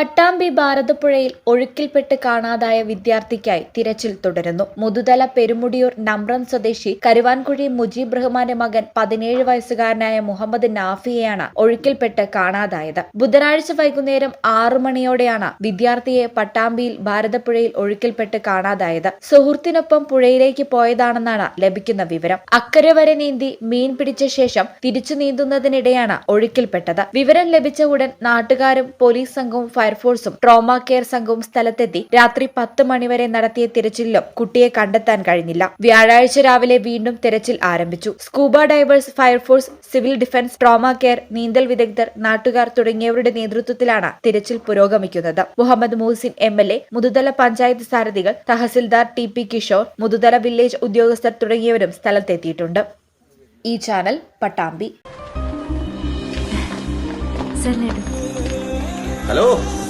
പട്ടാമ്പി ഭാരതപ്പുഴയിൽ ഒഴുക്കിൽപ്പെട്ട് കാണാതായ വിദ്യാർത്ഥിക്കായി തിരച്ചിൽ തുടരുന്നു. മുതുതല പെരുമുടിയൂർ നമ്രൻ സ്വദേശി കരുവാൻകുഴി മുജീബ് റഹ്മാന്റെ മകൻ പതിനേഴ് വയസ്സുകാരനായ മുഹമ്മദ് നാഫിയെയാണ് ഒഴുക്കിൽപ്പെട്ട് കാണാതായത്. ബുധനാഴ്ച വൈകുന്നേരം ആറു മണിയോടെയാണ് വിദ്യാർത്ഥിയെ പട്ടാമ്പിയിൽ ഭാരതപ്പുഴയിൽ ഒഴുക്കിൽപ്പെട്ട് കാണാതായത്. സുഹൃത്തിനൊപ്പം പുഴയിലേക്ക് പോയതാണെന്നാണ് ലഭിക്കുന്ന വിവരം. അക്കരെ വരെ നീന്തി മീൻ പിടിച്ച ശേഷം തിരിച്ചു നീന്തുന്നതിനിടെയാണ് ഒഴുക്കിൽപ്പെട്ടത്. വിവരം ലഭിച്ച ഉടൻ നാട്ടുകാരും പോലീസ് സംഘവും ഫയർഫോഴ്സും ട്രോമ കെയർ സംഘവും സ്ഥലത്തെത്തി രാത്രി പത്ത് മണിവരെ നടത്തിയ തിരച്ചിലിലും കുട്ടിയെ കണ്ടെത്താൻ കഴിഞ്ഞില്ല. വ്യാഴാഴ്ച രാവിലെ വീണ്ടും തിരച്ചിൽ ആരംഭിച്ചു. Scuba divers fire force civil defence trauma care നീന്തൽ വിദഗ്ധർ നാട്ടുകാർ തുടങ്ങിയവരുടെ നേതൃത്വത്തിലാണ് തിരച്ചിൽ പുരോഗമിക്കുന്നത്. Muhammad Muhsin M L A Muthuthala panchayat സാരഥികൾ tahsildar T P Kishore Muthuthala village ഉദ്യോഗസ്ഥർ തുടങ്ങിയവരും സ്ഥലത്തെത്തിയിട്ടുണ്ട്. ഈ channel Pattambi. Hello.